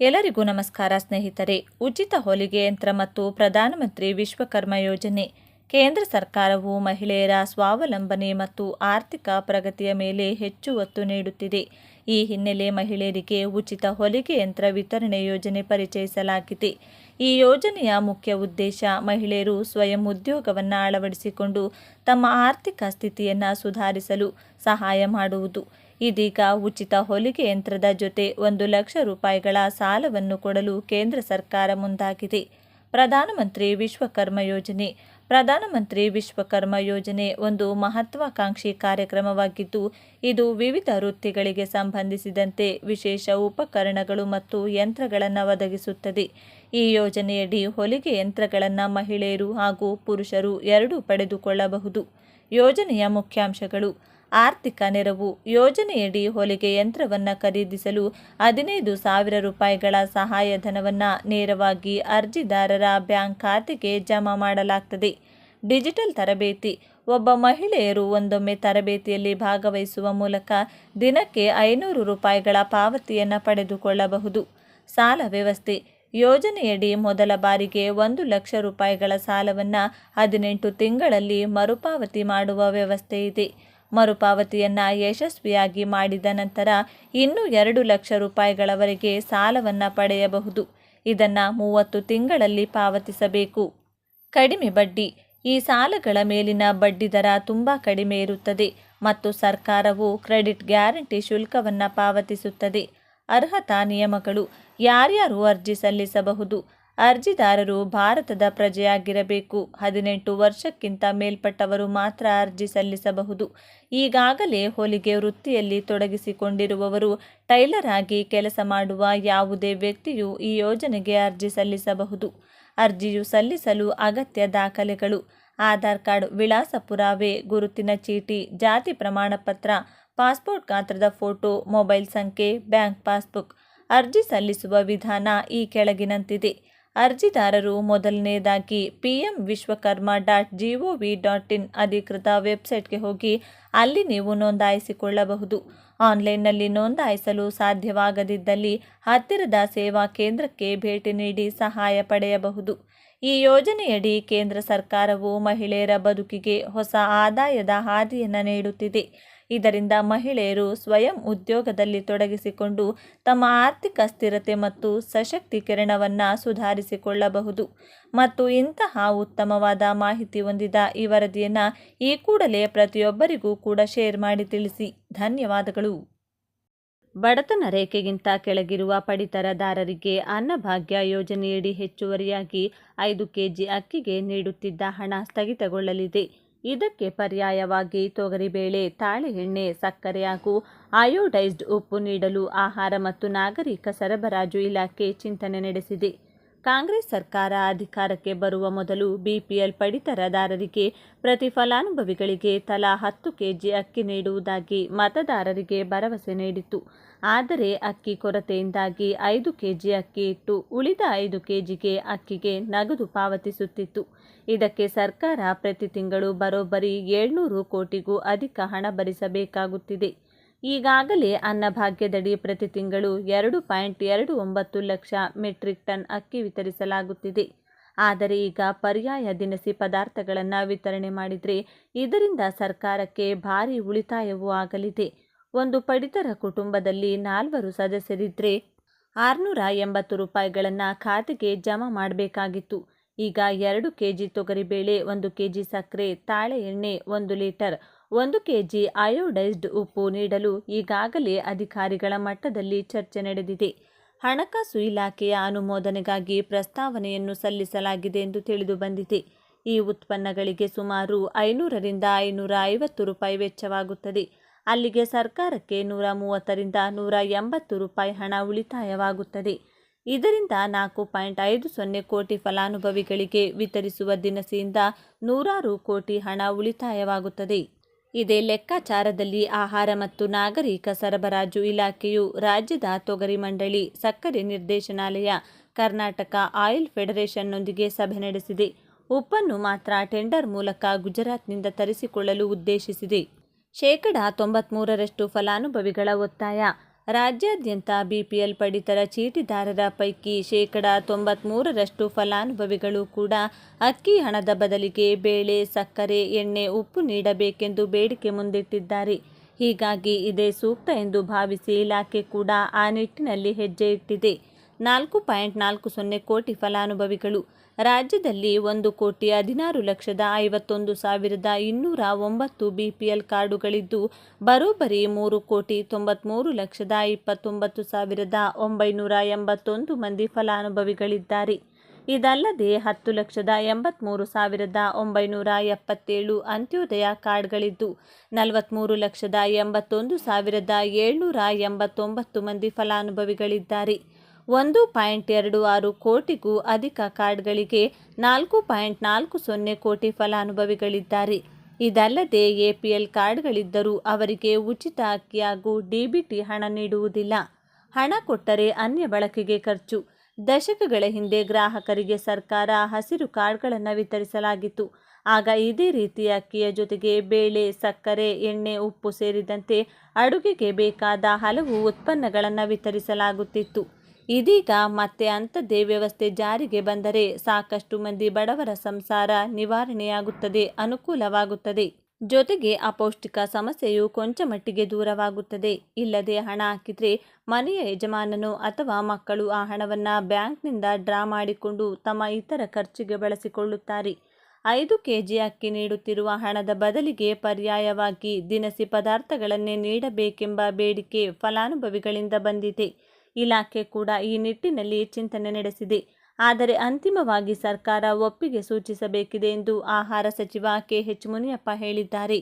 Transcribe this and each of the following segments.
ಎಲ್ಲರಿಗೂ ನಮಸ್ಕಾರ ಸ್ನೇಹಿತರೆ. ಉಚಿತ ಹೊಲಿಗೆ ಯಂತ್ರ ಮತ್ತು ಪ್ರಧಾನಮಂತ್ರಿ ವಿಶ್ವಕರ್ಮ ಯೋಜನೆ. ಕೇಂದ್ರ ಸರ್ಕಾರವು ಮಹಿಳೆಯರ ಸ್ವಾವಲಂಬನೆ ಮತ್ತು ಆರ್ಥಿಕ ಪ್ರಗತಿಯ ಮೇಲೆ ಹೆಚ್ಚು ಒತ್ತು ನೀಡುತ್ತಿದೆ. ಈ ಹಿನ್ನೆಲೆ ಮಹಿಳೆಯರಿಗೆ ಉಚಿತ ಹೊಲಿಗೆ ಯಂತ್ರ ವಿತರಣೆ ಯೋಜನೆ ಪರಿಚಯಿಸಲಾಗಿದೆ. ಈ ಯೋಜನೆಯ ಮುಖ್ಯ ಉದ್ದೇಶ ಮಹಿಳೆಯರು ಸ್ವಯಂ ಉದ್ಯೋಗವನ್ನು ಅಳವಡಿಸಿಕೊಂಡು ತಮ್ಮ ಆರ್ಥಿಕ ಸ್ಥಿತಿಯನ್ನು ಸುಧಾರಿಸಲು ಸಹಾಯ ಮಾಡುವುದು. ಇದೀಗ ಉಚಿತ ಹೊಲಿಗೆ ಯಂತ್ರದ ಜೊತೆ ಒಂದು ಲಕ್ಷ ರೂಪಾಯಿಗಳ ಸಾಲವನ್ನು ಕೊಡಲು ಕೇಂದ್ರ ಸರ್ಕಾರ ಮುಂದಾಗಿದೆ. ಪ್ರಧಾನಮಂತ್ರಿ ವಿಶ್ವಕರ್ಮ ಯೋಜನೆ. ಪ್ರಧಾನಮಂತ್ರಿ ವಿಶ್ವಕರ್ಮ ಯೋಜನೆ ಒಂದು ಮಹತ್ವಾಕಾಂಕ್ಷಿ ಕಾರ್ಯಕ್ರಮವಾಗಿದ್ದು, ಇದು ವಿವಿಧ ವೃತ್ತಿಗಳಿಗೆ ಸಂಬಂಧಿಸಿದಂತೆ ವಿಶೇಷ ಉಪಕರಣಗಳು ಮತ್ತು ಯಂತ್ರಗಳನ್ನು ಒದಗಿಸುತ್ತದೆ. ಈ ಯೋಜನೆಯಡಿ ಹೊಲಿಗೆ ಯಂತ್ರಗಳನ್ನು ಮಹಿಳೆಯರು ಹಾಗೂ ಪುರುಷರು ಎರಡೂ ಪಡೆದುಕೊಳ್ಳಬಹುದು. ಯೋಜನೆಯ ಮುಖ್ಯಾಂಶಗಳು. ಆರ್ಥಿಕ ನೆರವು ಯೋಜನೆಯಡಿ ಹೊಲಿಗೆ ಯಂತ್ರವನ್ನು ಖರೀದಿಸಲು ಹದಿನೈದು ಸಾವಿರ ರೂಪಾಯಿಗಳ ಸಹಾಯಧನವನ್ನು ನೇರವಾಗಿ ಅರ್ಜಿದಾರರ ಬ್ಯಾಂಕ್ ಖಾತೆಗೆ ಜಮಾ ಮಾಡಲಾಗ್ತದೆ. ಡಿಜಿಟಲ್ ತರಬೇತಿ. ಒಬ್ಬ ಮಹಿಳೆಯರು ಒಂದೊಮ್ಮೆ ತರಬೇತಿಯಲ್ಲಿ ಭಾಗವಹಿಸುವ ಮೂಲಕ ದಿನಕ್ಕೆ ಐನೂರು ರೂಪಾಯಿಗಳ ಪಾವತಿಯನ್ನು ಪಡೆದುಕೊಳ್ಳಬಹುದು. ಸಾಲ ವ್ಯವಸ್ಥೆ. ಯೋಜನೆಯಡಿ ಮೊದಲ ಬಾರಿಗೆ ಒಂದು ಲಕ್ಷ ರೂಪಾಯಿಗಳ ಸಾಲವನ್ನು ಹದಿನೆಂಟು ತಿಂಗಳಲ್ಲಿ ಮರುಪಾವತಿ ಮಾಡುವ ವ್ಯವಸ್ಥೆ ಇದೆ. ಮರುಪಾವತಿಯನ್ನು ಯಶಸ್ವಿಯಾಗಿ ಮಾಡಿದ ನಂತರ ಇನ್ನೂ ಎರಡು ಲಕ್ಷ ರೂಪಾಯಿಗಳವರೆಗೆ ಸಾಲವನ್ನು ಪಡೆಯಬಹುದು. ಇದನ್ನು ಮೂವತ್ತು ತಿಂಗಳಲ್ಲಿ ಪಾವತಿಸಬೇಕು. ಕಡಿಮೆ ಬಡ್ಡಿ. ಈ ಸಾಲಗಳ ಮೇಲಿನ ಬಡ್ಡಿ ದರ ತುಂಬ ಕಡಿಮೆ ಇರುತ್ತದೆ ಮತ್ತು ಸರ್ಕಾರವು ಕ್ರೆಡಿಟ್ ಗ್ಯಾರಂಟಿ ಶುಲ್ಕವನ್ನು ಪಾವತಿಸುತ್ತದೆ. ಅರ್ಹತಾ ನಿಯಮಗಳು. ಯಾರ್ಯಾರು ಅರ್ಜಿ ಸಲ್ಲಿಸಬಹುದು? ಅರ್ಜಿದಾರರು ಭಾರತದ ಪ್ರಜೆಯಾಗಿರಬೇಕು. ಹದಿನೆಂಟು ವರ್ಷಕ್ಕಿಂತ ಮೇಲ್ಪಟ್ಟವರು ಮಾತ್ರ ಅರ್ಜಿ ಸಲ್ಲಿಸಬಹುದು. ಈಗಾಗಲೇ ಹೊಲಿಗೆ ವೃತ್ತಿಯಲ್ಲಿ ತೊಡಗಿಸಿಕೊಂಡಿರುವವರು ಟೈಲರ್ ಆಗಿ ಕೆಲಸ ಮಾಡುವ ಯಾವುದೇ ವ್ಯಕ್ತಿಯು ಈ ಯೋಜನೆಗೆ ಅರ್ಜಿ ಸಲ್ಲಿಸಬಹುದು. ಅರ್ಜಿಯು ಸಲ್ಲಿಸಲು ಅಗತ್ಯ ದಾಖಲೆಗಳು. ಆಧಾರ್ ಕಾರ್ಡ್ ವಿಳಾಸ ಪುರಾವೆ ಗುರುತಿನ ಚೀಟಿ, ಜಾತಿ ಪ್ರಮಾಣಪತ್ರ ಪಾಸ್ಪೋರ್ಟ್ ಗಾತ್ರದ ಫೋಟೋ, ಮೊಬೈಲ್ ಸಂಖ್ಯೆ, ಬ್ಯಾಂಕ್ ಪಾಸ್ಬುಕ್. ಅರ್ಜಿ ಸಲ್ಲಿಸುವ ವಿಧಾನ ಈ ಕೆಳಗಿನಂತಿದೆ. ಅರ್ಜಿದಾರರು ಮೊದಲನೇದಾಗಿ P M Vishwakarma dot gov dot in ಅಧಿಕೃತ ವೆಬ್ಸೈಟ್ಗೆ ಹೋಗಿ ಅಲ್ಲಿ ನೀವು ನೋಂದಾಯಿಸಿಕೊಳ್ಳಬಹುದು. ಆನ್ಲೈನ್ನಲ್ಲಿ ನೋಂದಾಯಿಸಲು ಸಾಧ್ಯವಾಗದಿದ್ದಲ್ಲಿ ಹತ್ತಿರದ ಸೇವಾ ಕೇಂದ್ರಕ್ಕೆ ಭೇಟಿ ನೀಡಿ ಸಹಾಯ ಪಡೆಯಬಹುದು. ಈ ಯೋಜನೆಯಡಿ ಕೇಂದ್ರ ಸರ್ಕಾರವು ಮಹಿಳೆಯರ ಬದುಕಿಗೆ ಹೊಸ ಆದಾಯದ ಹಾದಿಯನ್ನು ನೀಡುತ್ತಿದೆ. ಇದರಿಂದ ಮಹಿಳೆಯರು ಸ್ವಯಂ ಉದ್ಯೋಗದಲ್ಲಿ ತೊಡಗಿಸಿಕೊಂಡು ತಮ್ಮ ಆರ್ಥಿಕ ಸ್ಥಿರತೆ ಮತ್ತು ಸಶಕ್ತೀಕರಣವನ್ನು ಸುಧಾರಿಸಿಕೊಳ್ಳಬಹುದು. ಮತ್ತು ಇಂತಹ ಉತ್ತಮವಾದ ಮಾಹಿತಿ ಹೊಂದಿದ ಈ ವರದಿಯನ್ನು ಈ ಕೂಡಲೇ ಪ್ರತಿಯೊಬ್ಬರಿಗೂ ಕೂಡ ಶೇರ್ ಮಾಡಿ ತಿಳಿಸಿ. ಧನ್ಯವಾದಗಳು. ಬಡತನ ರೇಖೆಗಿಂತ ಕೆಳಗಿರುವ ಪಡಿತರದಾರರಿಗೆ ಅನ್ನಭಾಗ್ಯ ಯೋಜನೆಯಡಿ ಹೆಚ್ಚುವರಿಯಾಗಿ ಐದು ಕೆಜಿ ಅಕ್ಕಿಗೆ ನೀಡುತ್ತಿದ್ದ ಹಣ ಸ್ಥಗಿತಗೊಳ್ಳಲಿದೆ. ಇದಕ್ಕೆ ಪರ್ಯಾಯವಾಗಿ ತೊಗರಿಬೇಳೆ ತಾಳೆಎಣ್ಣೆ ಸಕ್ಕರೆ ಹಾಗೂ ಅಯೋಡೈಸ್ಡ್ ಉಪ್ಪು ನೀಡಲು ಆಹಾರ ಮತ್ತು ನಾಗರಿಕ ಸರಬರಾಜು ಇಲಾಖೆ ಚಿಂತನೆ ನಡೆಸಿದೆ. ಕಾಂಗ್ರೆಸ್ ಸರ್ಕಾರ ಅಧಿಕಾರಕ್ಕೆ ಬರುವ ಮೊದಲು ಬಿಪಿಎಲ್ ಪಡಿತರದಾರರಿಗೆ ಪ್ರತಿ ಫಲಾನುಭವಿಗಳಿಗೆ ತಲಾ ಹತ್ತು ಕೆಜಿ ಅಕ್ಕಿ ನೀಡುವುದಾಗಿ ಮತದಾರರಿಗೆ ಭರವಸೆ ನೀಡಿತ್ತು. ಆದರೆ ಅಕ್ಕಿ ಕೊರತೆಯಿಂದಾಗಿ ಐದು ಕೆಜಿ ಅಕ್ಕಿ ಇಟ್ಟು ಉಳಿದ ಐದು ಕೆಜಿಗೆ ಅಕ್ಕಿಗೆ ನಗದು ಪಾವತಿಸುತ್ತಿತ್ತು. ಇದಕ್ಕೆ ಸರ್ಕಾರ ಪ್ರತಿ ತಿಂಗಳು ಬರೋಬ್ಬರಿ ಏಳ್ನೂರು ಕೋಟಿಗೂ ಅಧಿಕ ಹಣ ಭರಿಸಬೇಕಾಗುತ್ತಿದೆ. ಈಗಾಗಲೇ ಅನ್ನಭಾಗ್ಯದಡಿ ಪ್ರತಿ ತಿಂಗಳು ಎರಡು ಪಾಯಿಂಟ್ ಎರಡು ಒಂಬತ್ತು ಲಕ್ಷ ಮೆಟ್ರಿಕ್ ಟನ್ ಅಕ್ಕಿ ವಿತರಿಸಲಾಗುತ್ತಿದೆ. ಆದರೆ ಈಗ ಪರ್ಯಾಯ ದಿನಸಿ ಪದಾರ್ಥಗಳನ್ನು ವಿತರಣೆ ಮಾಡಿದರೆ ಇದರಿಂದ ಸರ್ಕಾರಕ್ಕೆ ಭಾರಿ ಉಳಿತಾಯವೂ ಆಗಲಿದೆ. ಒಂದು ಪಡಿತರ ಕುಟುಂಬದಲ್ಲಿ ನಾಲ್ವರು ಸದಸ್ಯರಿದ್ದರೆ ಆರುನೂರ ಎಂಬತ್ತು ರೂಪಾಯಿಗಳನ್ನು ಖಾತೆಗೆ ಜಮಾ ಮಾಡಬೇಕಾಗಿತ್ತು. ಈಗ ಎರಡು ಕೆ ಜಿ ತೊಗರಿಬೇಳೆ ಒಂದು ಕೆ ಜಿ ಸಕ್ಕರೆ, ತಾಳೆ ಎಣ್ಣೆ, ಒಂದು ಲೀಟರ್ ಒಂದು ಕೆಜಿ ಅಯೋಡೈಸ್ಡ್ ಉಪ್ಪು ನೀಡಲು ಈಗಾಗಲೇ ಅಧಿಕಾರಿಗಳ ಮಟ್ಟದಲ್ಲಿ ಚರ್ಚೆ ನಡೆದಿದೆ. ಹಣಕಾಸು ಇಲಾಖೆಯ ಅನುಮೋದನೆಗಾಗಿ ಪ್ರಸ್ತಾವನೆಯನ್ನು ಸಲ್ಲಿಸಲಾಗಿದೆ ಎಂದು ತಿಳಿದು ಬಂದಿದೆ. ಈ ಉತ್ಪನ್ನಗಳಿಗೆ ಸುಮಾರು ಐನೂರರಿಂದ ಐನೂರ ಐವತ್ತು ರೂಪಾಯಿ ವೆಚ್ಚವಾಗುತ್ತದೆ. ಅಲ್ಲಿಗೆ ಸರ್ಕಾರಕ್ಕೆ ನೂರ ಮೂವತ್ತರಿಂದ ನೂರ ಎಂಬತ್ತು ರೂಪಾಯಿ ಹಣ ಉಳಿತಾಯವಾಗುತ್ತದೆ. ಇದರಿಂದ ನಾಲ್ಕು ಪಾಯಿಂಟ್ ಐದು ಸೊನ್ನೆ ಕೋಟಿ ಫಲಾನುಭವಿಗಳಿಗೆ ವಿತರಿಸುವ ದಿನಸಿಯಿಂದ ನೂರಾರು ಕೋಟಿ ಹಣ ಉಳಿತಾಯವಾಗುತ್ತದೆ. ಇದೇ ಲೆಕ್ಕಾಚಾರದಲ್ಲಿ ಆಹಾರ ಮತ್ತು ನಾಗರಿಕ ಸರಬರಾಜು ಇಲಾಖೆಯು ರಾಜ್ಯದ ತೊಗರಿ ಮಂಡಳಿ ಸಕ್ಕರೆ ನಿರ್ದೇಶನಾಲಯ, ಕರ್ನಾಟಕ ಆಯಿಲ್ ಫೆಡರೇಷನ್ನೊಂದಿಗೆ ಸಭೆ ನಡೆಸಿದೆ. ಉಪ್ಪನ್ನು ಮಾತ್ರ ಟೆಂಡರ್ ಮೂಲಕ ಗುಜರಾತ್ನಿಂದ ತರಿಸಿಕೊಳ್ಳಲು ಉದ್ದೇಶಿಸಿದೆ. ಶೇಕಡ ತೊಂಬತ್ಮೂರರಷ್ಟು ಫಲಾನುಭವಿಗಳ ಒತ್ತಾಯ. ರಾಜ್ಯಾದ್ಯಂತ ಬಿಪಿಎಲ್ ಪಡಿತರ ಚೀಟಿದಾರರ ಪೈಕಿ ಶೇಕಡ ತೊಂಬತ್ಮೂರರಷ್ಟು ಫಲಾನುಭವಿಗಳು ಕೂಡ ಅಕ್ಕಿ ಹಣದ ಬದಲಿಗೆ ಬೇಳೆ, ಸಕ್ಕರೆ, ಎಣ್ಣೆ, ಉಪ್ಪು ನೀಡಬೇಕೆಂದು ಬೇಡಿಕೆ ಮುಂದಿಟ್ಟಿದ್ದಾರೆ. ಹೀಗಾಗಿ ಇದೇ ಸೂಕ್ತ ಎಂದು ಭಾವಿಸಿ ಇಲಾಖೆ ಕೂಡ ಆ ನಿಟ್ಟಿನಲ್ಲಿ ಹೆಜ್ಜೆ ಇಟ್ಟಿದೆ. ನಾಲ್ಕು ಪಾಯಿಂಟ್ ನಾಲ್ಕು ಸೊನ್ನೆ ಕೋಟಿ ಫಲಾನುಭವಿಗಳು. ರಾಜ್ಯದಲ್ಲಿ ಒಂದು ಕೋಟಿ ಹದಿನಾರು ಲಕ್ಷದ ಐವತ್ತೊಂದು ಸಾವಿರದ ಇನ್ನೂರ ಒಂಬತ್ತು ಬಿಪಿಎಲ್ ಕಾರ್ಡುಗಳಿದ್ದು, ಬರೋಬ್ಬರಿ ಮೂರು ಕೋಟಿ ತೊಂಬತ್ಮೂರು ಲಕ್ಷದ ಇಪ್ಪತ್ತೊಂಬತ್ತು ಸಾವಿರದ ಒಂಬೈನೂರ ಎಂಬತ್ತೊಂದು ಮಂದಿ ಫಲಾನುಭವಿಗಳಿದ್ದಾರೆ. ಇದಲ್ಲದೆ ಹತ್ತು ಲಕ್ಷದ ಎಂಬತ್ತ್ಮೂರು ಸಾವಿರದ ಒಂಬೈನೂರ ಎಪ್ಪತ್ತೇಳು ಅಂತ್ಯೋದಯ ಕಾರ್ಡ್ಗಳಿದ್ದು ನಲವತ್ತ್ಮೂರು ಲಕ್ಷದ ಎಂಬತ್ತೊಂದು ಸಾವಿರದ ಏಳ್ನೂರ ಎಂಬತ್ತೊಂಬತ್ತು ಮಂದಿ ಫಲಾನುಭವಿಗಳಿದ್ದಾರೆ. ಒಂದು ಪಾಯಿಂಟ್ ಎರಡು ಆರು ಕೋಟಿಗೂ ಅಧಿಕ ಕಾರ್ಡ್ಗಳಿಗೆ ನಾಲ್ಕು ಪಾಯಿಂಟ್ ನಾಲ್ಕು ಸೊನ್ನೆ ಕೋಟಿ ಫಲಾನುಭವಿಗಳಿದ್ದಾರೆ. ಇದಲ್ಲದೆ ಎಪಿಎಲ್ ಕಾರ್ಡ್ಗಳಿದ್ದರೂ ಅವರಿಗೆ ಉಚಿತ ಅಕ್ಕಿ ಹಾಗೂ ಡಿಬಿಟಿ ಹಣ ನೀಡುವುದಿಲ್ಲ. ಹಣ ಕೊಟ್ಟರೆ ಅನ್ಯ ಬಳಕೆಗೆ ಖರ್ಚು. ದಶಕಗಳ ಹಿಂದೆ ಗ್ರಾಹಕರಿಗೆ ಸರ್ಕಾರ ಹಸಿರು ಕಾರ್ಡ್ಗಳನ್ನು ವಿತರಿಸಲಾಗಿತ್ತು. ಆಗ ಇದೇ ರೀತಿಯ ಅಕ್ಕಿಯ ಜೊತೆಗೆ ಬೇಳೆ, ಸಕ್ಕರೆ, ಎಣ್ಣೆ, ಉಪ್ಪು ಸೇರಿದಂತೆ ಅಡುಗೆಗೆ ಬೇಕಾದ ಹಲವು ಉತ್ಪನ್ನಗಳನ್ನು ವಿತರಿಸಲಾಗುತ್ತಿತ್ತು. ಇದೀಗ ಮತ್ತೆ ಅಂಥದ್ದೇ ವ್ಯವಸ್ಥೆ ಜಾರಿಗೆ ಬಂದರೆ ಸಾಕಷ್ಟು ಮಂದಿ ಬಡವರ ಸಂಸಾರ ನಿವಾರಣೆಯಾಗುತ್ತದೆ, ಅನುಕೂಲವಾಗುತ್ತದೆ. ಜೊತೆಗೆ ಅಪೌಷ್ಟಿಕ ಸಮಸ್ಯೆಯು ಕೊಂಚ ಮಟ್ಟಿಗೆ ದೂರವಾಗುತ್ತದೆ. ಇಲ್ಲದೆ ಹಣ ಹಾಕಿದರೆ ಮನೆಯ ಯಜಮಾನನು ಅಥವಾ ಮಕ್ಕಳು ಆ ಹಣವನ್ನು ಬ್ಯಾಂಕ್ನಿಂದ ಡ್ರಾ ಮಾಡಿಕೊಂಡು ತಮ್ಮ ಇತರ ಖರ್ಚಿಗೆ ಬಳಸಿಕೊಳ್ಳುತ್ತಾರೆ. ಐದು ಕೆಜಿ ಅಕ್ಕಿ ನೀಡುತ್ತಿರುವ ಹಣದ ಬದಲಿಗೆ ಪರ್ಯಾಯವಾಗಿ ದಿನಸಿ ಪದಾರ್ಥಗಳನ್ನೇ ನೀಡಬೇಕೆಂಬ ಬೇಡಿಕೆ ಫಲಾನುಭವಿಗಳಿಂದ ಬಂದಿದೆ. ಇಲಾಖೆ ಕೂಡ ಈ ನಿಟ್ಟಿನಲ್ಲಿ ಚಿಂತನೆ ನಡೆಸಿದೆ. ಆದರೆ ಅಂತಿಮವಾಗಿ ಸರ್ಕಾರ ಒಪ್ಪಿಗೆ ಸೂಚಿಸಬೇಕಿದೆ ಎಂದು ಆಹಾರ ಸಚಿವ ಕೆಎಚ್ ಮುನಿಯಪ್ಪ ಹೇಳಿದ್ದಾರೆ.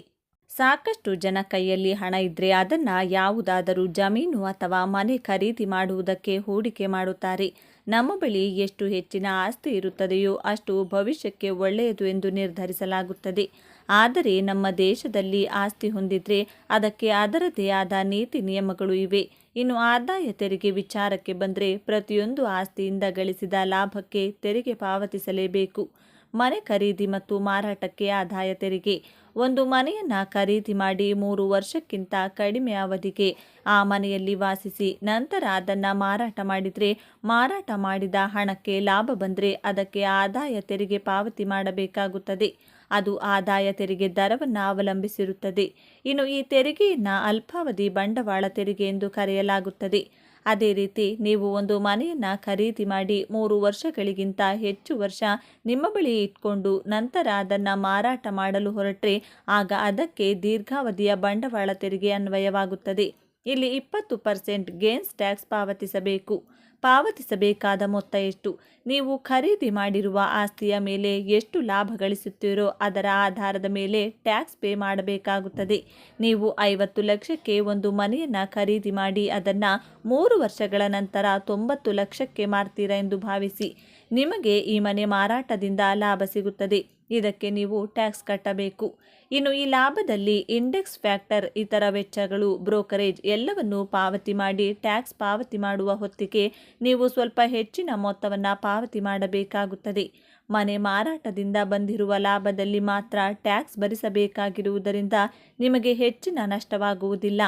ಸಾಕಷ್ಟು ಜನ ಕೈಯಲ್ಲಿ ಹಣ ಇದ್ರೆ ಅದನ್ನ ಯಾವುದಾದರೂ ಜಮೀನು ಅಥವಾ ಮನೆ ಖರೀದಿ ಮಾಡುವುದಕ್ಕೆ ಹೂಡಿಕೆ ಮಾಡುತ್ತಾರೆ. ನಮ್ಮ ಬಳಿ ಎಷ್ಟು ಹೆಚ್ಚಿನ ಆಸ್ತಿ ಇರುತ್ತದೆಯೋ ಅಷ್ಟು ಭವಿಷ್ಯಕ್ಕೆ ಒಳ್ಳೆಯದು ಎಂದು ನಿರ್ಧರಿಸಲಾಗುತ್ತದೆ. ಆದರೆ ನಮ್ಮ ದೇಶದಲ್ಲಿ ಆಸ್ತಿ ಹೊಂದಿದ್ರೆ ಅದಕ್ಕೆ ಅದರದೇ ಆದ ನೀತಿ ನಿಯಮಗಳು ಇವೆ. ಇನ್ನು ಆದಾಯ ತೆರಿಗೆ ವಿಚಾರಕ್ಕೆ ಬಂದರೆ ಪ್ರತಿಯೊಂದು ಆಸ್ತಿಯಿಂದ ಗಳಿಸಿದ ಲಾಭಕ್ಕೆ ತೆರಿಗೆ ಪಾವತಿಸಲೇಬೇಕು. ಮನೆ ಖರೀದಿ ಮತ್ತು ಮಾರಾಟಕ್ಕೆ ಆದಾಯ ತೆರಿಗೆ. ಒಂದು ಮನೆಯನ್ನು ಖರೀದಿ ಮಾಡಿ ಮೂರು ವರ್ಷಕ್ಕಿಂತ ಕಡಿಮೆ ಅವಧಿಗೆ ಆ ಮನೆಯಲ್ಲಿ ವಾಸಿಸಿ ನಂತರ ಅದನ್ನು ಮಾರಾಟ ಮಾಡಿದರೆ ಮಾರಾಟ ಮಾಡಿದ ಹಣಕ್ಕೆ ಲಾಭ ಬಂದರೆ ಅದಕ್ಕೆ ಆದಾಯ ತೆರಿಗೆ ಪಾವತಿ ಮಾಡಬೇಕಾಗುತ್ತದೆ. ಅದು ಆದಾಯ ತೆರಿಗೆ ದರವನ್ನು ಅವಲಂಬಿಸಿರುತ್ತದೆ. ಇನ್ನು ಈ ತೆರಿಗೆಯನ್ನು ಅಲ್ಪಾವಧಿ ಬಂಡವಾಳ ತೆರಿಗೆ ಎಂದು ಕರೆಯಲಾಗುತ್ತದೆ. ಅದೇ ರೀತಿ ನೀವು ಒಂದು ಮನೆಯನ್ನು ಖರೀದಿ ಮಾಡಿ ಮೂರು ವರ್ಷಗಳಿಗಿಂತ ಹೆಚ್ಚು ವರ್ಷ ನಿಮ್ಮ ಬಳಿ ಇಟ್ಕೊಂಡು ನಂತರ ಅದನ್ನು ಮಾರಾಟ ಮಾಡಲು ಹೊರಟ್ರೆ ಆಗ ಅದಕ್ಕೆ ದೀರ್ಘಾವಧಿಯ ಬಂಡವಾಳ ತೆರಿಗೆ ಅನ್ವಯವಾಗುತ್ತದೆ. ಇಲ್ಲಿ ಇಪ್ಪತ್ತು ಪರ್ಸೆಂಟ್ ಗೇನ್ಸ್ ಟ್ಯಾಕ್ಸ್ ಪಾವತಿಸಬೇಕು. ಪಾವತಿಸಬೇಕಾದ ಮೊತ್ತ ಎಷ್ಟು? ನೀವು ಖರೀದಿ ಮಾಡಿರುವ ಆಸ್ತಿಯ ಮೇಲೆ ಎಷ್ಟು ಲಾಭ ಗಳಿಸುತ್ತೀರೋ ಅದರ ಆಧಾರದ ಮೇಲೆ ಟ್ಯಾಕ್ಸ್ ಪೇ ಮಾಡಬೇಕಾಗುತ್ತದೆ. ನೀವು ಐವತ್ತು ಲಕ್ಷಕ್ಕೆ ಒಂದು ಮನೆಯನ್ನು ಖರೀದಿ ಮಾಡಿ ಅದನ್ನು ಮೂರು ವರ್ಷಗಳ ನಂತರ ತೊಂಬತ್ತು ಲಕ್ಷಕ್ಕೆ ಮಾರ್ತೀರಾ ಎಂದು ಭಾವಿಸಿ. ನಿಮಗೆ ಈ ಮನೆ ಮಾರಾಟದಿಂದ ಲಾಭ ಸಿಗುತ್ತದೆ. ಇದಕ್ಕೆ ನೀವು ಟ್ಯಾಕ್ಸ್ ಕಟ್ಟಬೇಕು. ಇನ್ನು ಈ ಲಾಭದಲ್ಲಿ ಇಂಡೆಕ್ಸ್ ಫ್ಯಾಕ್ಟರ್, ಇತರ ವೆಚ್ಚಗಳು, ಬ್ರೋಕರೇಜ್ ಎಲ್ಲವನ್ನು ಪಾವತಿ ಮಾಡಿ ಟ್ಯಾಕ್ಸ್ ಪಾವತಿ ಮಾಡುವ ಹೊತ್ತಿಗೆ ನೀವು ಸ್ವಲ್ಪ ಹೆಚ್ಚಿನ ಮೊತ್ತವನ್ನು ಪಾವತಿ ಮಾಡಬೇಕಾಗುತ್ತದೆ. ಮನೆ ಮಾರಾಟದಿಂದ ಬಂದಿರುವ ಲಾಭದಲ್ಲಿ ಮಾತ್ರ ಟ್ಯಾಕ್ಸ್ ಭರಿಸಬೇಕಾಗಿರುವುದರಿಂದ ನಿಮಗೆ ಹೆಚ್ಚಿನ ನಷ್ಟವಾಗುವುದಿಲ್ಲ.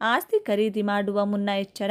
ಆಸ್ತಿ ಖರೀದಿ ಮಾಡುವ ಮುನ್ನ ಎಚ್ಚರ.